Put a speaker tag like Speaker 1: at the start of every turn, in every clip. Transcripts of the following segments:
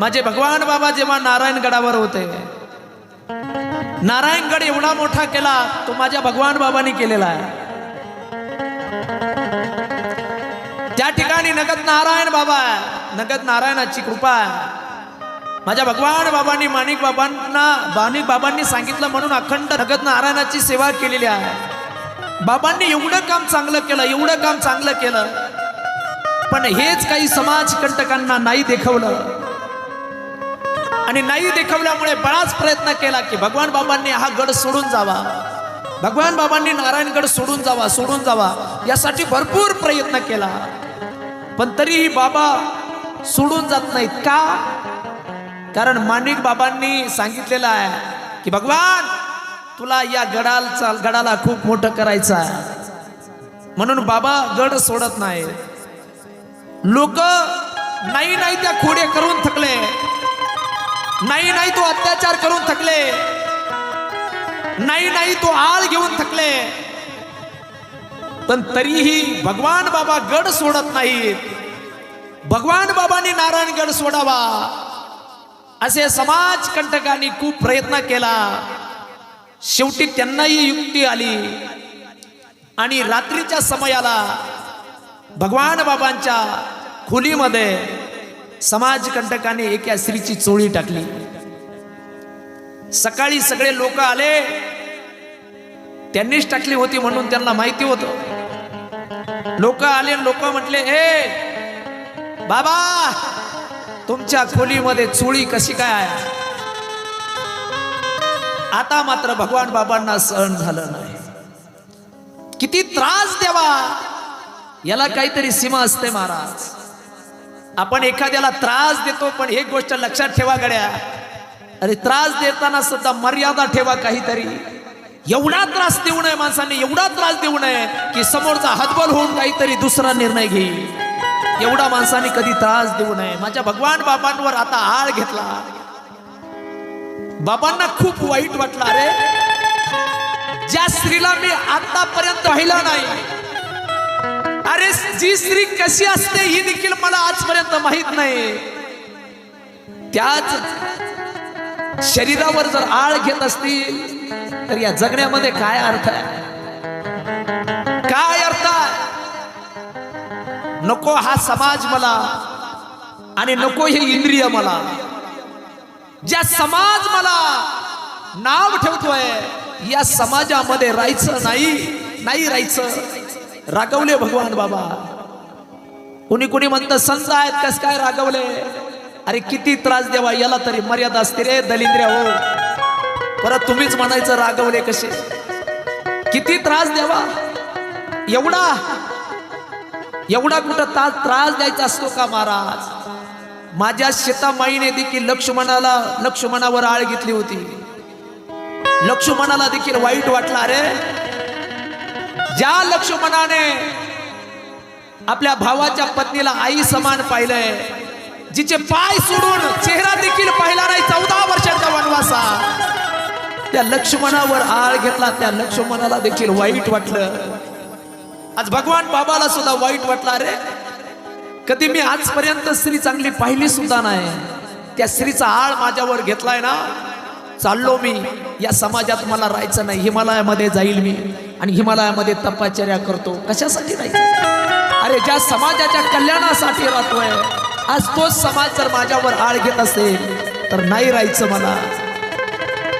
Speaker 1: माझे भगवान बाबा जेव्हा नारायणगडावर होते नारायणगड एवढा मोठा केला तो माझ्या भगवान बाबांनी केलेला आहे. त्या ठिकाणी नगद नारायण बाबा आहे नगद नारायणाची कृपा आहे. माझ्या भगवान बाबांनी माणिक बाबांना माणिक बाबांनी सांगितलं म्हणून अखंड नगद नारायणाची सेवा केलेली आहे. बाबांनी एवढं काम चांगलं केलं एवढं काम चांगलं केलं पण हेच काही समाज कंटकांना नाही देखवलं. आणि नाही देखवल्यामुळे बराच प्रयत्न केला की भगवान बाबांनी हा गड सोडून जावा. भगवान बाबांनी नारायणगड सोडून जावा सोडून जावा यासाठी भरपूर प्रयत्न केला. पण तरीही बाबा सोडून जात नाहीत. का? कारण माणिक बाबांनी सांगितलेलं आहे की भगवान तुला या गडाला गडाला खूप मोठं करायचं आहे. म्हणून बाबा गड सोडत नाही लोक नाही नाही त्या खोडे करून थकले. नाही नाही तो अत्याचार करून थकले. नाही नाही तो आळ घेऊन थकले. पण तरीही भगवान बाबा गड सोडत नाहीत. भगवान बाबांनी नारायणगड सोडावा. असे समाज कंटकांनी खूप प्रयत्न केला. शेवटी त्यांनाही युक्ती आली. आणि रात्रीच्या समयाला भगवान बाबांच्या खोलीमध्ये समाजकंटकाने एका स्त्रीची चोळी टाकली. सकाळी सगळे लोक आले. त्यांनीच टाकली होती म्हणून त्यांना माहिती होत. लोक आले लोक म्हटले हे बाबा तुमच्या खोलीमध्ये चोळी कशी काय आहे? आता मात्र भगवान बाबांना सहन झालं नाही. किती त्रास द्यावा. याला काहीतरी सीमा असते महाराज. आपण एखाद्याला त्रास देतो पण एक गोष्ट लक्षात ठेवा गड्या. अरे त्रास देताना सुद्धा मर्यादा ठेवा काहीतरी. एवढा त्रास देऊ नये माणसाने एवढा त्रास देऊ नये की समोरचा हतबल होऊन काहीतरी दुसरा निर्णय घेईल. एवढा माणसाने कधी त्रास देऊ नये. माझ्या भगवान बाबांवर आता आळ घेतला. बाबांना खूप वाईट वाटलं अरे ज्या स्त्रीला मी आतापर्यंत पाहिलं नाही अरे जी स्त्री कशी असते ही देखील मला आजपर्यंत माहीत नाही. त्याच शरीरावर जर आळ घेत असतील तर या जगण्यामध्ये काय अर्थ आहे? काय अर्थ आहे? नको हा समाज मला आणि नको हे इंद्रिय मला. ज्या समाज मला नाव ठेवतोय या समाजामध्ये राहायचं नाही नाही राहायचं. रागवले भगवान बाबा. कुणी कुणी म्हणतं संत आहेत कस काय रागवले? अरे किती त्रास देवा याला तरी मर्यादा असते रे दलिंद्र्या हो. परत तुम्हीच म्हणायचं रागवले कसे? किती त्रास द्यावा एवढा एवढा कुठं त्रास त्रास द्यायचा असतो का महाराज? माझ्या शेतामाईने देखील लक्ष्मणाला लक्ष्मणावर आळ घेतली होती. लक्ष्मणाला देखील वाईट वाटला अरे ज्या लक्ष्मणाने आपल्या भावाच्या पत्नीला आई समान पाहिलंय जिचे पाय सोडून चेहरा देखील पाहिला नाही चौदा वर्षाच्या वनवासा. त्या लक्ष्मणावर आळ घेतला त्या लक्ष्मणाला देखील वाईट वाटलं. आज भगवान बाबाला सुद्धा वाईट वाटला रे कधी मी आजपर्यंत स्त्री चांगली पाहिली सुद्धा नाही. त्या स्त्रीचा आळ माझ्यावर घेतलाय ना चाललो मी या समाजात मला राहायचं नाही हिमालयामध्ये जाईल मी. आणि हिमालयामध्ये तपश्चर्या करतो. कशासाठी राहायचं? अरे ज्या समाजाच्या कल्याणासाठी राहतोय आज तोच समाज जर माझ्यावर आळ घेत असेल तर नाही राहायचं मला.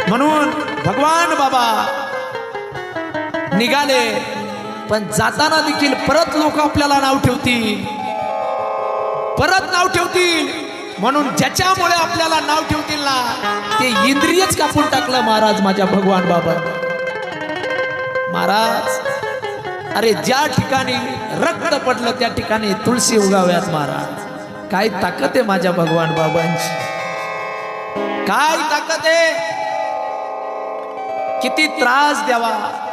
Speaker 1: म्हणून भगवान बाबा निघाले पण जाताना देखील परत लोक आपल्याला नाव ठेवतील. परत नाव ठेवतील. म्हणून ज्याच्यामुळे आपल्याला नाव ठेवतील ना ते इंद्रियच कापून टाकलं महाराज माझ्या भगवान बाबा महाराज. अरे ज्या ठिकाणी रक्त पडलं त्या ठिकाणी तुळशी उगाव्यात महाराज. काय ताकद आहे माझ्या भगवान बाबांची? काय ताकद आहे? किती त्रास द्यावा.